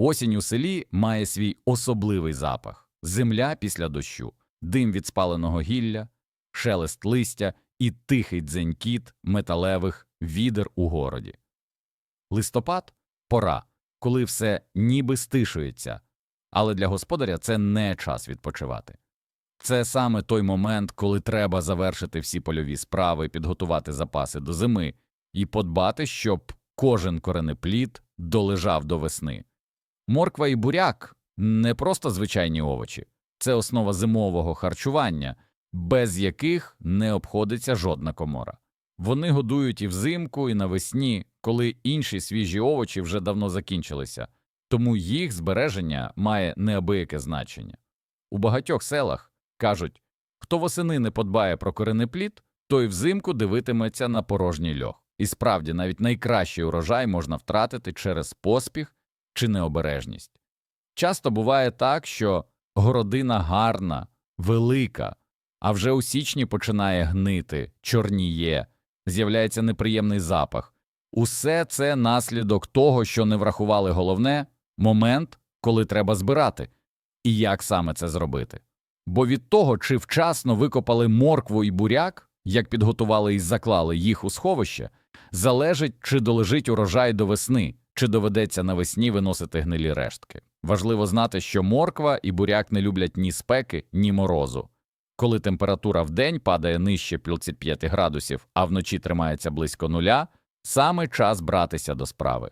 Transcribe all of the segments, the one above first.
Осінь у селі має свій особливий запах земля після дощу, дим від спаленого гілля, шелест листя і тихий дзенькіт металевих відер у городі. Листопад пора, коли все ніби стишується, але для господаря це не час відпочивати. Це саме той момент, коли треба завершити всі польові справи, підготувати запаси до зими і подбати, щоб кожен коренеплід долежав до весни. Морква і буряк не просто звичайні овочі, це основа зимового харчування, без яких не обходиться жодна комора. Вони годують і взимку, і навесні, коли інші свіжі овочі вже давно закінчилися, тому їх збереження має неабияке значення. У багатьох селах кажуть, хто восени не подбає про коренеплід, той взимку дивитиметься на порожній льох. І справді, навіть найкращий урожай можна втратити через поспіх чи необережність. Часто буває так, що городина гарна, велика, а вже у січні починає гнити, чорніє, з'являється неприємний запах. Усе це наслідок того, що не врахували головне момент, коли треба збирати, і як саме це зробити. Бо від того, чи вчасно викопали моркву і буряк, як підготували і заклали їх у сховище, залежить, чи долежить урожай до весни, чи доведеться навесні виносити гнилі рештки. Важливо знати, що морква і буряк не люблять ні спеки, ні морозу. Коли температура в день падає нижче 55 градусів, а вночі тримається близько нуля, саме час братися до справи.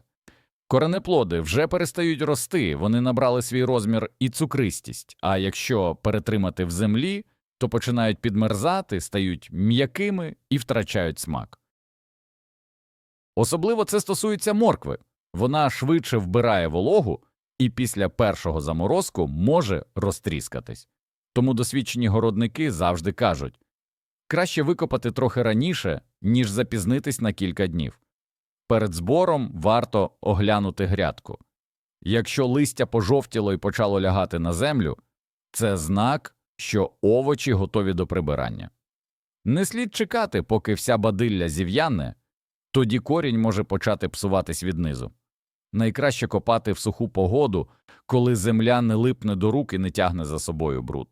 Коренеплоди вже перестають рости, вони набрали свій розмір і цукристість, а якщо перетримати в землі, то починають підмерзати, стають м'якими і втрачають смак. Особливо це стосується моркви. Вона швидше вбирає вологу і після першого заморозку може розтріскатись. Тому досвідчені городники завжди кажуть краще викопати трохи раніше, ніж запізнитись на кілька днів. Перед збором варто оглянути грядку. Якщо листя пожовтіло і почало лягати на землю, це знак, що овочі готові до прибирання. Не слід чекати, поки вся бадилля зів'яне, тоді корінь може почати псуватись віднизу. Найкраще копати в суху погоду, коли земля не липне до рук і не тягне за собою бруд.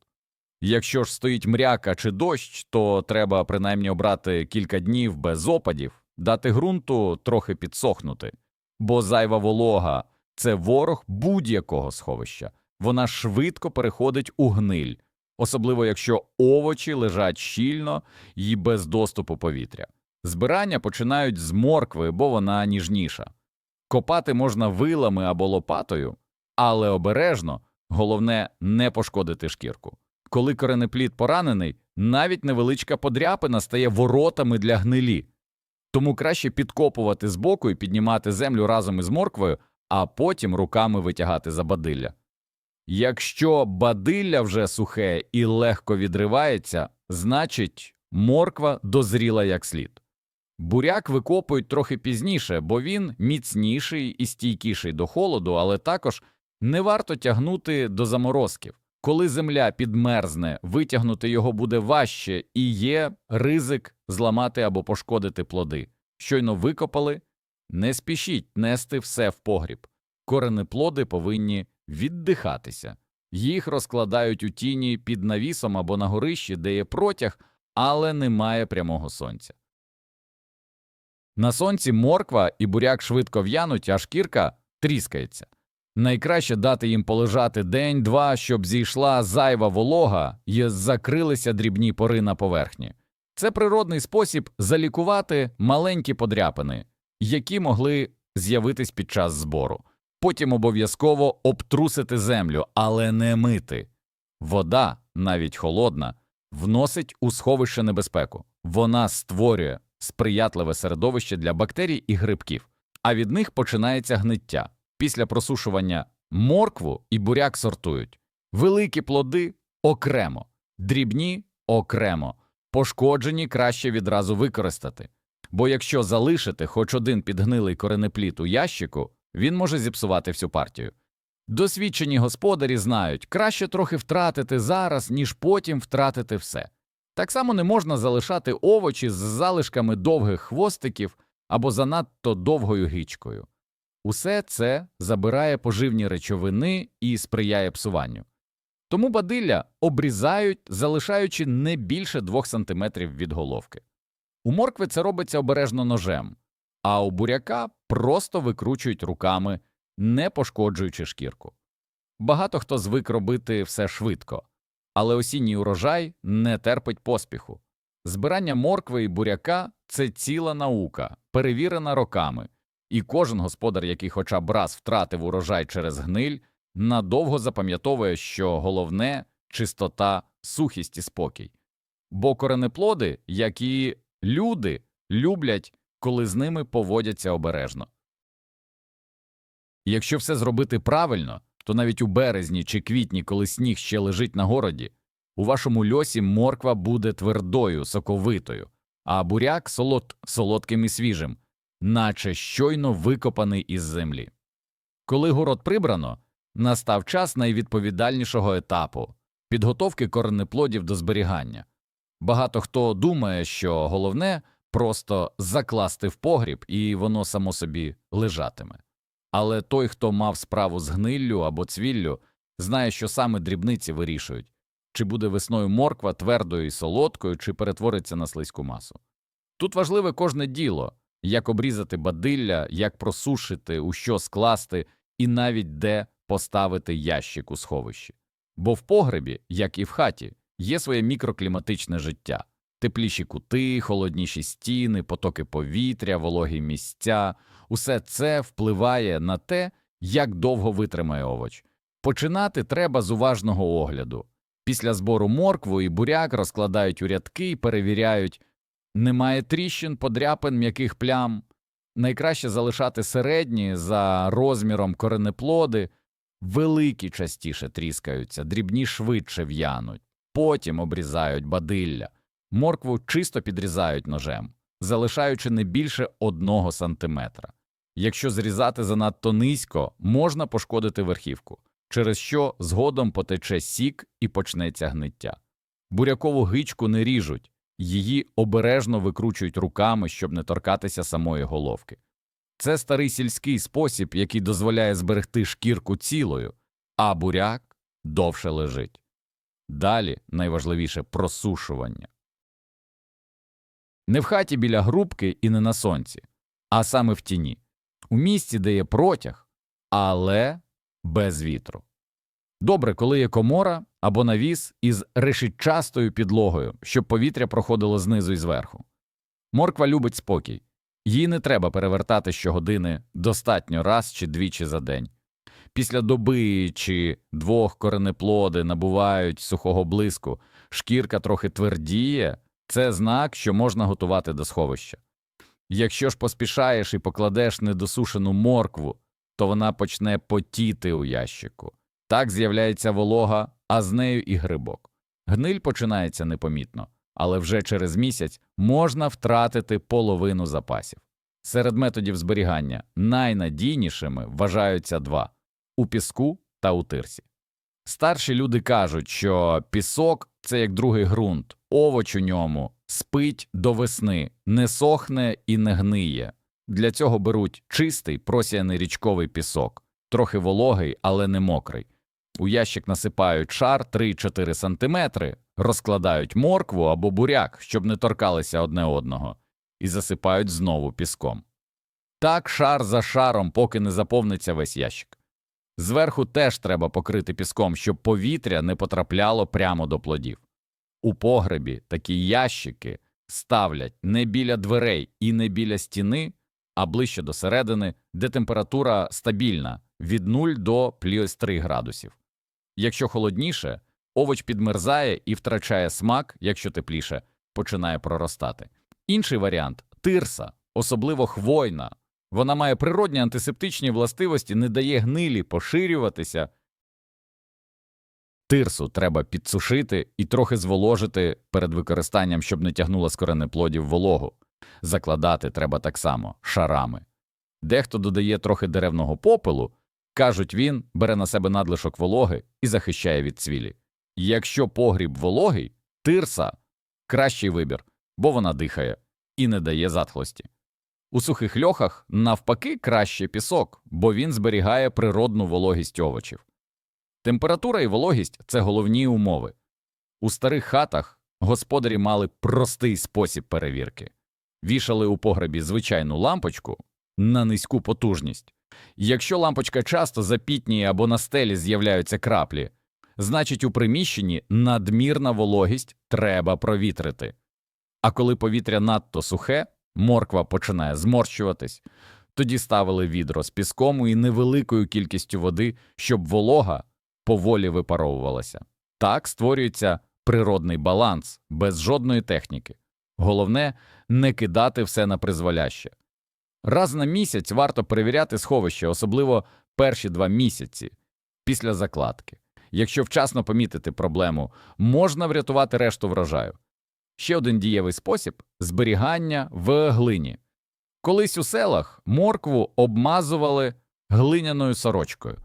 Якщо ж стоїть мряка чи дощ, то треба принаймні обрати кілька днів без опадів, дати ґрунту трохи підсохнути, бо зайва волога це ворог будь-якого сховища, вона швидко переходить у гниль, особливо якщо овочі лежать щільно і без доступу повітря. Збирання починають з моркви, бо вона ніжніша. Копати можна вилами або лопатою, але обережно, головне не пошкодити шкірку. Коли коренеплід поранений, навіть невеличка подряпина стає воротами для гнилі. Тому краще підкопувати збоку і піднімати землю разом із морквою, а потім руками витягати за бадилля. Якщо бадилля вже сухе і легко відривається, значить морква дозріла як слід. Буряк викопують трохи пізніше, бо він міцніший і стійкіший до холоду, але також не варто тягнути до заморозків. Коли земля підмерзне, витягнути його буде важче і є ризик зламати або пошкодити плоди. Щойно викопали, не спішіть нести все в погріб. Коренеплоди повинні віддихатися. Їх розкладають у тіні під навісом або на горищі, де є протяг, але немає прямого сонця. На сонці морква і буряк швидко в'януть, а шкірка тріскається. Найкраще дати їм полежати день-два, щоб зійшла зайва волога і закрилися дрібні пори на поверхні. Це природний спосіб залікувати маленькі подряпини, які могли з'явитись під час збору. Потім обов'язково обтрусити землю, але не мити. Вода, навіть холодна, вносить у сховище небезпеку. Вона створює сприятливе середовище для бактерій і грибків, а від них починається гниття. Після просушування моркву і буряк сортують. Великі плоди окремо, дрібні окремо, пошкоджені краще відразу використати. Бо якщо залишити хоч один підгнилий коренеплід у ящику, він може зіпсувати всю партію. Досвідчені господарі знають, краще трохи втратити зараз, ніж потім втратити все. Так само не можна залишати овочі з залишками довгих хвостиків або занадто довгою гічкою. Усе це забирає поживні речовини і сприяє псуванню. Тому бадилля обрізають, залишаючи не більше 2 см від головки. У моркви це робиться обережно ножем, а у буряка просто викручують руками, не пошкоджуючи шкірку. Багато хто звик робити все швидко, але осінній урожай не терпить поспіху. Збирання моркви і буряка це ціла наука, перевірена роками, і кожен господар, який хоча б раз втратив урожай через гниль, надовго запам'ятовує, що головне чистота, сухість і спокій. Бо коренеплоди, як і люди, люблять, коли з ними поводяться обережно. Якщо все зробити правильно, то навіть у березні чи квітні, коли сніг ще лежить на городі, у вашому льосі морква буде твердою, соковитою, а буряк солод... солодким і свіжим, наче щойно викопаний із землі. Коли город прибрано, настав час найвідповідальнішого етапу підготовки коренеплодів до зберігання. Багато хто думає, що головне просто закласти в погріб і воно само собі лежатиме. Але той, хто мав справу з гниллю або цвіллю, знає, що саме дрібниці вирішують, чи буде весною морква твердою і солодкою, чи перетвориться на слизьку масу. Тут важливе кожне діло як обрізати бадилля, як просушити, у що скласти, і навіть де поставити ящик у сховищі. Бо в погребі, як і в хаті, є своє мікрокліматичне життя тепліші кути, холодніші стіни, потоки повітря, вологі місця усе це впливає на те, як довго витримає овоч. Починати треба з уважного огляду. Після збору моркву і буряк розкладають у рядки і перевіряють, немає тріщин, подряпин, м'яких плям. Найкраще залишати середні за розміром коренеплоди, великі частіше тріскаються, дрібні швидше в'януть, потім обрізають бадилля, моркву чисто підрізають ножем, залишаючи не більше одного сантиметра. Якщо зрізати занадто низько, можна пошкодити верхівку, через що згодом потече сік і почнеться гниття. Бурякову гичку не ріжуть, її обережно викручують руками, щоб не торкатися самої головки. Це старий сільський спосіб, який дозволяє зберегти шкірку цілою, а буряк довше лежить. Далі найважливіше просушування. Не в хаті біля грубки і не на сонці, а саме в тіні, у місці, де є протяг, але без вітру. Добре, коли є комора або навіс із решітчастою підлогою, щоб повітря проходило знизу і зверху. Морква любить спокій, її не треба перевертати щогодини достатньо раз чи двічі за день. Після доби чи двох коренеплоди набувають сухого блиску, шкірка трохи твердіє, це знак, що можна готувати до сховища. Якщо ж поспішаєш і покладеш недосушену моркву, то вона почне потіти у ящику. Так з'являється волога, а з нею і грибок. Гниль починається непомітно, але вже через місяць можна втратити половину запасів. Серед методів зберігання найнадійнішими вважаються два у піску та у тирсі. Старші люди кажуть, що пісок це як другий ґрунт, овоч у ньому спить до весни, не сохне і не гниє. Для цього беруть чистий просяяний річковий пісок, трохи вологий, але не мокрий. У ящик насипають шар 3-4 сантиметри, розкладають моркву або буряк, щоб не торкалися одне одного, і засипають знову піском. Так шар за шаром, поки не заповниться весь ящик. Зверху теж треба покрити піском, щоб повітря не потрапляло прямо до плодів. У погребі такі ящики ставлять не біля дверей і не біля стіни, а ближче до середини, де температура стабільна від 0 до плюс 3 градусів. Якщо холодніше, овоч підмерзає і втрачає смак, якщо тепліше, починає проростати. Інший варіант тирса, особливо хвойна. Вона має природні антисептичні властивості, не дає гнилі поширюватися. Тирсу треба підсушити і трохи зволожити перед використанням, щоб не тягнула з коренеплодів вологу. Закладати треба так само шарами. Дехто додає трохи деревного попелу, кажуть, він бере на себе надлишок вологи і захищає від цвілі. Якщо погріб вологий, тирса кращий вибір, бо вона дихає і не дає затхлості. У сухих льохах, навпаки, краще пісок, бо він зберігає природну вологість овочів. Температура і вологість це головні умови. У старих хатах господарі мали простий спосіб перевірки вішали у погребі звичайну лампочку на низьку потужність. Якщо лампочка часто запітніє або на стелі з'являються краплі, значить у приміщенні надмірна вологість треба провітрити. А коли повітря надто сухе, морква починає зморщуватись, тоді ставили відро з піском і невеликою кількістю води, щоб волога поволі випаровувалася. Так створюється природний баланс без жодної техніки. Головне не кидати все на призволяще. Раз на місяць варто перевіряти сховище, особливо перші два місяці після закладки. Якщо вчасно помітити проблему, можна врятувати решту врожаю. Ще один дієвий спосіб зберігання в глині. Колись у селах моркву обмазували глиняною сорочкою,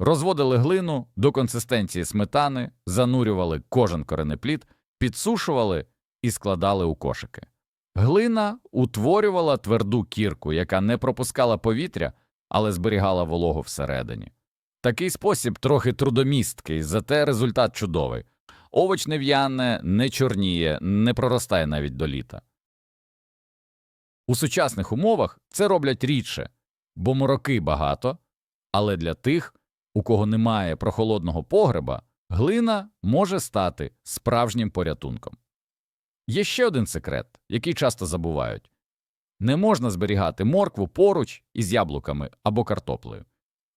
розводили глину до консистенції сметани, занурювали кожен коренеплід, підсушували і складали у кошики. Глина утворювала тверду кірку, яка не пропускала повітря, але зберігала вологу всередині. Такий спосіб трохи трудомісткий, зате результат чудовий. Овоч не в'яне, не чорніє, не проростає навіть до літа. У сучасних умовах це роблять рідше, бо мороки багато, але для тих, у кого немає прохолодного погреба, глина може стати справжнім порятунком. Є ще один секрет, який часто забувають не можна зберігати моркву поруч із яблуками або картоплею.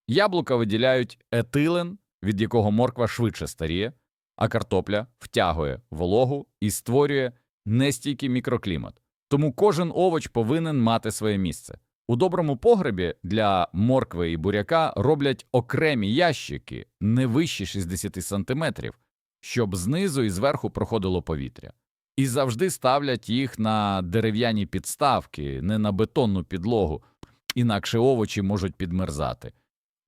Яблука виділяють етилен, від якого морква швидше старіє, а картопля втягує вологу і створює нестійкий мікроклімат. Тому кожен овоч повинен мати своє місце. У доброму погребі для моркви і буряка роблять окремі ящики не вищі 60 см, щоб знизу і зверху проходило повітря. І завжди ставлять їх на дерев'яні підставки, не на бетонну підлогу, інакше овочі можуть підмерзати.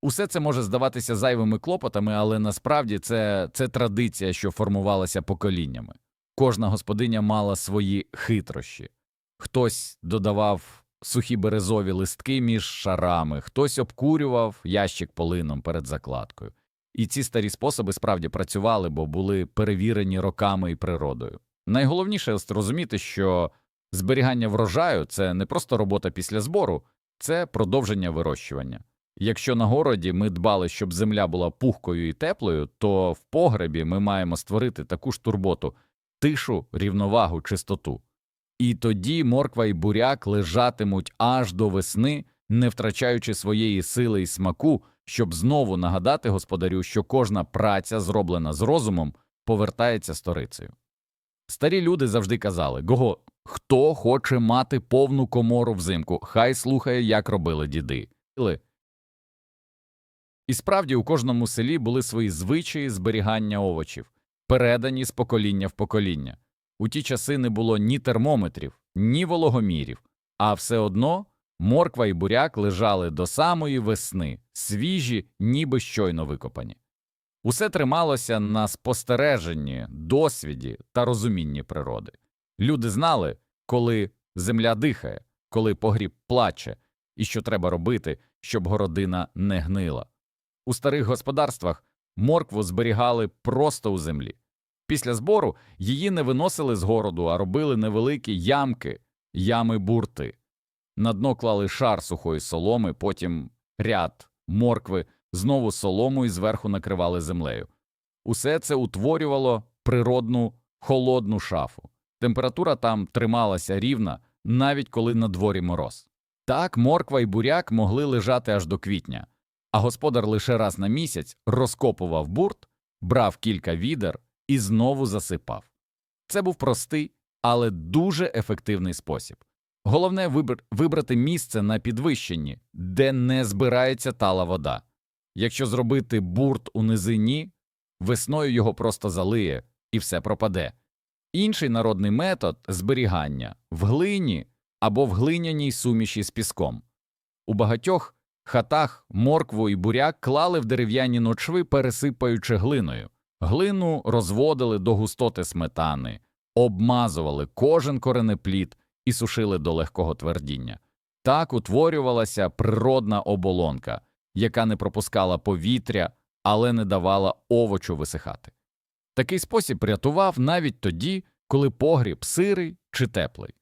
Усе це може здаватися зайвими клопотами, але насправді це, це традиція, що формувалася поколіннями. Кожна господиня мала свої хитрощі. Хтось додавав сухі березові листки між шарами, хтось обкурював ящик полином перед закладкою. І ці старі способи справді працювали, бо були перевірені роками і природою. Найголовніше зрозуміти, що зберігання врожаю це не просто робота після збору, це продовження вирощування. Якщо на городі ми дбали, щоб земля була пухкою і теплою, то в погребі ми маємо створити таку ж турботу, тишу, рівновагу, чистоту. І тоді морква і буряк лежатимуть аж до весни, не втрачаючи своєї сили і смаку, щоб знову нагадати господарю, що кожна праця, зроблена з розумом, повертається сторицею. Старі люди завжди казали Гого, хто хоче мати повну комору взимку, хай слухає, як робили діди. І справді у кожному селі були свої звичаї зберігання овочів, передані з покоління в покоління. У ті часи не було ні термометрів, ні вологомірів, а все одно морква і буряк лежали до самої весни, свіжі, ніби щойно викопані. Усе трималося на спостереженні, досвіді та розумінні природи. Люди знали, коли земля дихає, коли погріб плаче, і що треба робити, щоб городина не гнила. У старих господарствах моркву зберігали просто у землі. Після збору її не виносили з городу, а робили невеликі ямки, ями бурти. На дно клали шар сухої соломи, потім ряд моркви, знову солому і зверху накривали землею. Усе це утворювало природну холодну шафу. Температура там трималася рівна, навіть коли на дворі мороз. Так морква і буряк могли лежати аж до квітня, а господар лише раз на місяць розкопував бурт, брав кілька відер і знову засипав. Це був простий, але дуже ефективний спосіб. Головне вибр вибрати місце на підвищенні, де не збирається тала вода. Якщо зробити бурт у низині, весною його просто залиє і все пропаде. Інший народний метод зберігання в глині або в глиняній суміші з піском. У багатьох хатах моркву і буряк клали в дерев'яні ночви, пересипаючи глиною. Глину розводили до густоти сметани, обмазували кожен коренеплід і сушили до легкого твердіння. Так утворювалася природна оболонка, яка не пропускала повітря, але не давала овочу висихати. Такий спосіб рятував навіть тоді, коли погріб сирий чи теплий.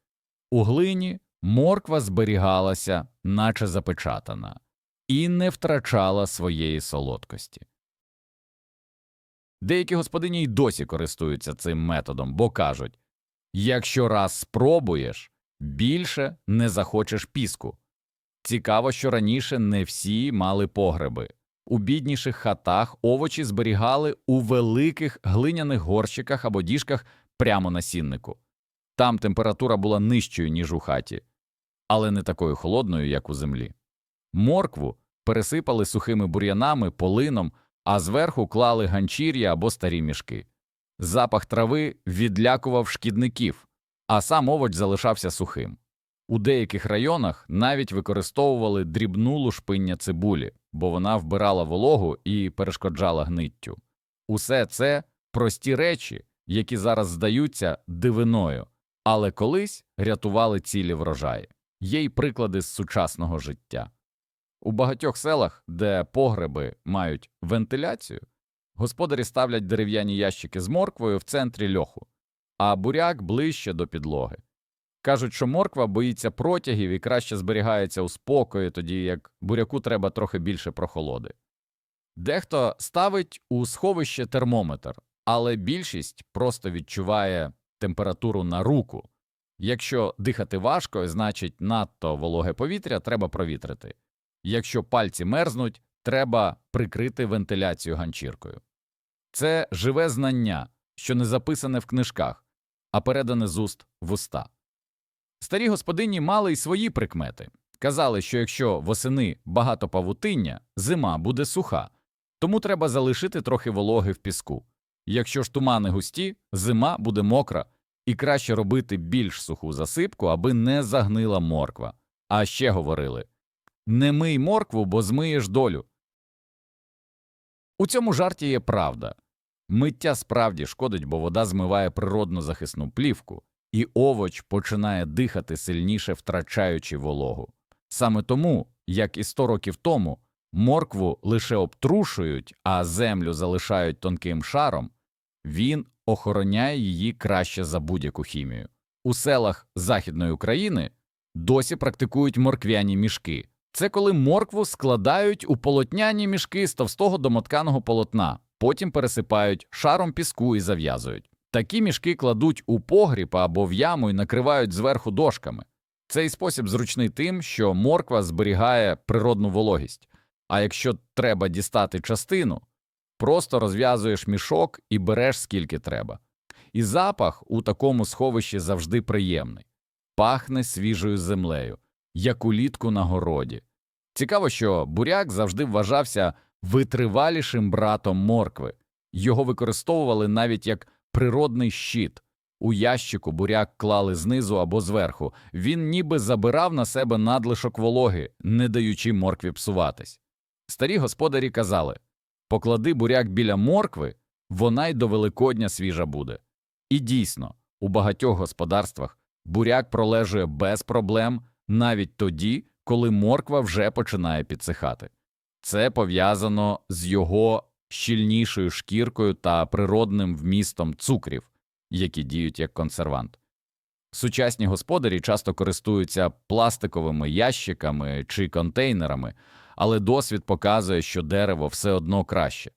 У глині морква зберігалася, наче запечатана, і не втрачала своєї солодкості. Деякі господині й досі користуються цим методом, бо кажуть якщо раз спробуєш, більше не захочеш піску. Цікаво, що раніше не всі мали погреби. У бідніших хатах овочі зберігали у великих глиняних горщиках або діжках прямо на сіннику. Там температура була нижчою, ніж у хаті, але не такою холодною, як у землі. Моркву пересипали сухими бур'янами, полином, а зверху клали ганчір'я або старі мішки. Запах трави відлякував шкідників, а сам овоч залишався сухим. У деяких районах навіть використовували дрібну лушпиння цибулі, бо вона вбирала вологу і перешкоджала гниттю. Усе це прості речі, які зараз здаються дивиною, але колись рятували цілі врожаї. Є й приклади з сучасного життя. У багатьох селах, де погреби мають вентиляцію, господарі ставлять дерев'яні ящики з морквою в центрі льоху, а буряк ближче до підлоги. Кажуть, що морква боїться протягів і краще зберігається у спокої, тоді як буряку треба трохи більше прохолоди. Дехто ставить у сховище термометр, але більшість просто відчуває температуру на руку. Якщо дихати важко, значить надто вологе повітря треба провітрити. Якщо пальці мерзнуть, треба прикрити вентиляцію ганчіркою. Це живе знання, що не записане в книжках, а передане з уст в уста. Старі господині мали й свої прикмети. Казали, що якщо восени багато павутиння, зима буде суха, тому треба залишити трохи вологи в піску. Якщо ж тумани густі, зима буде мокра, і краще робити більш суху засипку, аби не загнила морква. А ще говорили не мий моркву, бо змиєш долю. У цьому жарті є правда. Миття справді шкодить, бо вода змиває природну захисну плівку, і овоч починає дихати сильніше, втрачаючи вологу. Саме тому, як і сто років тому, моркву лише обтрушують, а землю залишають тонким шаром, він охороняє її краще за будь-яку хімію. У селах Західної України досі практикують морквяні мішки. Це коли моркву складають у полотняні мішки з товстого домотканого полотна, потім пересипають шаром піску і зав'язують. Такі мішки кладуть у погріб або в яму і накривають зверху дошками. Цей спосіб зручний тим, що морква зберігає природну вологість, а якщо треба дістати частину, просто розв'язуєш мішок і береш скільки треба. І запах у такому сховищі завжди приємний пахне свіжою землею, як улітку на городі. Цікаво, що буряк завжди вважався витривалішим братом моркви, його використовували навіть як природний щит. У ящику буряк клали знизу або зверху, він ніби забирав на себе надлишок вологи, не даючи моркві псуватись. Старі господарі казали поклади буряк біля моркви, вона й до Великодня свіжа буде. І дійсно, у багатьох господарствах буряк пролежує без проблем навіть тоді, коли морква вже починає підсихати. Це пов'язано з його щільнішою шкіркою та природним вмістом цукрів, які діють як консервант. Сучасні господарі часто користуються пластиковими ящиками чи контейнерами, але досвід показує, що дерево все одно краще.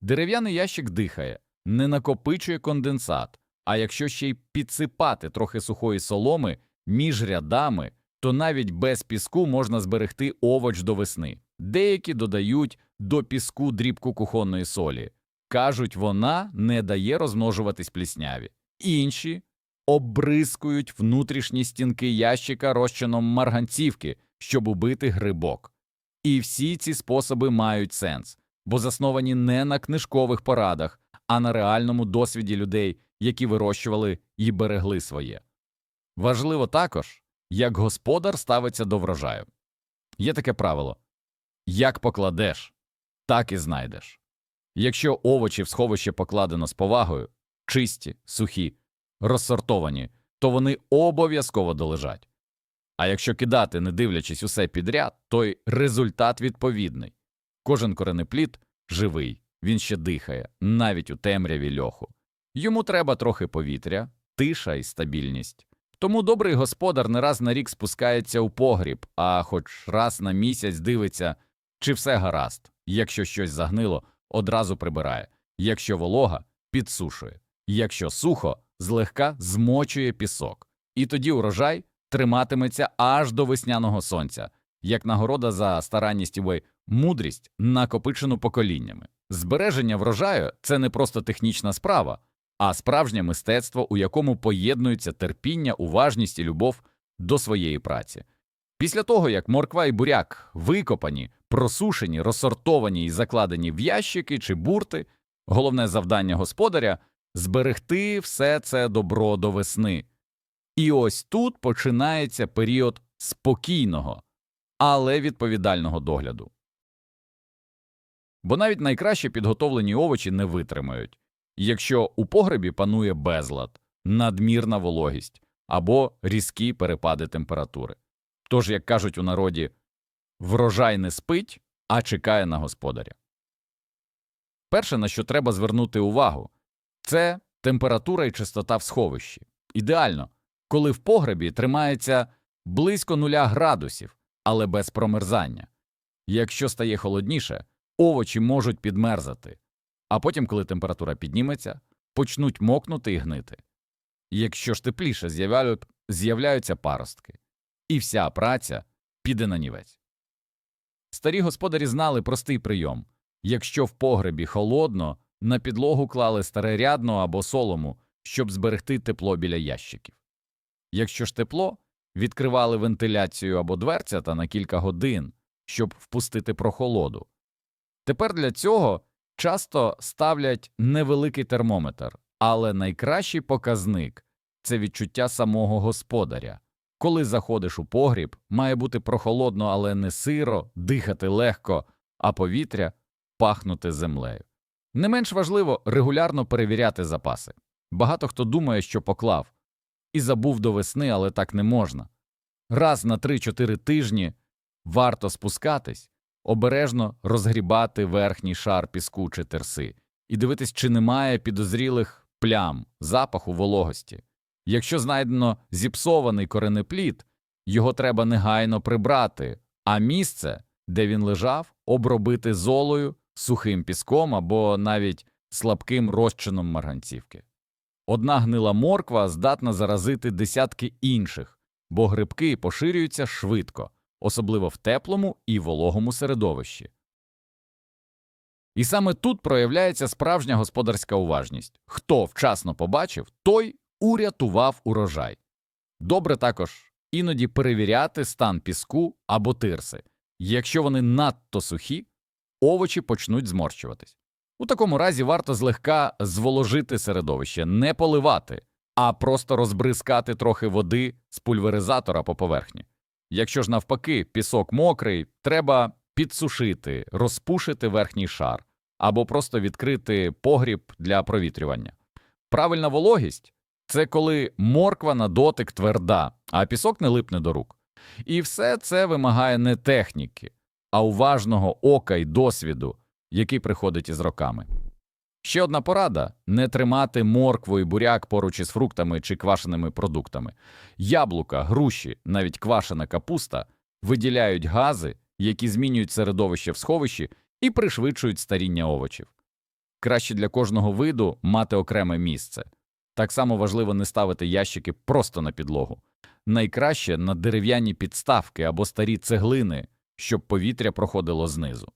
Дерев'яний ящик дихає, не накопичує конденсат, а якщо ще й підсипати трохи сухої соломи між рядами, то навіть без піску можна зберегти овоч до весни. Деякі додають до піску дрібку кухонної солі. Кажуть, вона не дає розмножуватись плісняві. Інші обрискують внутрішні стінки ящика розчином марганцівки, щоб убити грибок. І всі ці способи мають сенс, бо засновані не на книжкових порадах, а на реальному досвіді людей, які вирощували і берегли своє. Важливо також, як господар ставиться до врожаю. Є таке правило як покладеш, так і знайдеш. Якщо овочі в сховище покладено з повагою, чисті, сухі, розсортовані, то вони обов'язково долежать. А якщо кидати, не дивлячись усе підряд, то й результат відповідний. Кожен коренеплід живий, він ще дихає, навіть у темряві льоху. Йому треба трохи повітря, тиша і стабільність. Тому добрий господар не раз на рік спускається у погріб, а хоч раз на місяць дивиться, чи все гаразд. Якщо щось загнило, одразу прибирає, якщо волога підсушує, якщо сухо, злегка змочує пісок. І тоді урожай триматиметься аж до весняного сонця, як нагорода за старанність і мудрість, накопичену поколіннями. Збереження врожаю це не просто технічна справа, а справжнє мистецтво, у якому поєднуються терпіння, уважність і любов до своєї праці. Після того, як морква і буряк викопані, просушені, розсортовані і закладені в ящики чи бурти, головне завдання господаря зберегти все це добро до весни. І ось тут починається період спокійного, але відповідального догляду. Бо навіть найкраще підготовлені овочі не витримають, якщо у погребі панує безлад, надмірна вологість або різкі перепади температури. Тож, як кажуть у народі, врожай не спить, а чекає на господаря. Перше, на що треба звернути увагу, це температура і чистота в сховищі. Ідеально, коли в погребі тримається близько нуля градусів, але без промерзання. Якщо стає холодніше, овочі можуть підмерзати, а потім, коли температура підніметься, почнуть мокнути і гнити. Якщо ж тепліше з'являються паростки, і вся праця піде на нівець. Старі господарі знали простий прийом якщо в погребі холодно, на підлогу клали старе рядно або солому, щоб зберегти тепло біля ящиків. Якщо ж тепло, відкривали вентиляцію або дверцята на кілька годин, щоб впустити прохолоду. Тепер для цього часто ставлять невеликий термометр, але найкращий показник це відчуття самого господаря. Коли заходиш у погріб, має бути прохолодно, але не сиро, дихати легко, а повітря пахнути землею. Не менш важливо регулярно перевіряти запаси. Багато хто думає, що поклав, і забув до весни, але так не можна. Раз на 3-4 тижні варто спускатись, обережно розгрібати верхній шар піску чи терси і дивитись, чи немає підозрілих плям, запаху вологості. Якщо знайдено зіпсований коренеплід, його треба негайно прибрати, а місце, де він лежав, обробити золою, сухим піском або навіть слабким розчином марганцівки. Одна гнила морква здатна заразити десятки інших, бо грибки поширюються швидко, особливо в теплому і вологому середовищі. І саме тут проявляється справжня господарська уважність. Хто вчасно побачив, той урятував урожай. Добре також іноді перевіряти стан піску або тирси. Якщо вони надто сухі, овочі почнуть зморщуватись. У такому разі варто злегка зволожити середовище, не поливати, а просто розбризкати трохи води з пульверизатора по поверхні. Якщо ж навпаки пісок мокрий, треба підсушити, розпушити верхній шар або просто відкрити погріб для провітрювання. Правильна вологість це коли морква на дотик тверда, а пісок не липне до рук. І все це вимагає не техніки, а уважного ока й досвіду, який приходить із роками. Ще одна порада не тримати моркву і буряк поруч із фруктами чи квашеними продуктами. Яблука, груші, навіть квашена капуста виділяють гази, які змінюють середовище в сховищі і пришвидшують старіння овочів. Краще для кожного виду мати окреме місце. Так само важливо не ставити ящики просто на підлогу. Найкраще на дерев'яні підставки або старі цеглини, щоб повітря проходило знизу.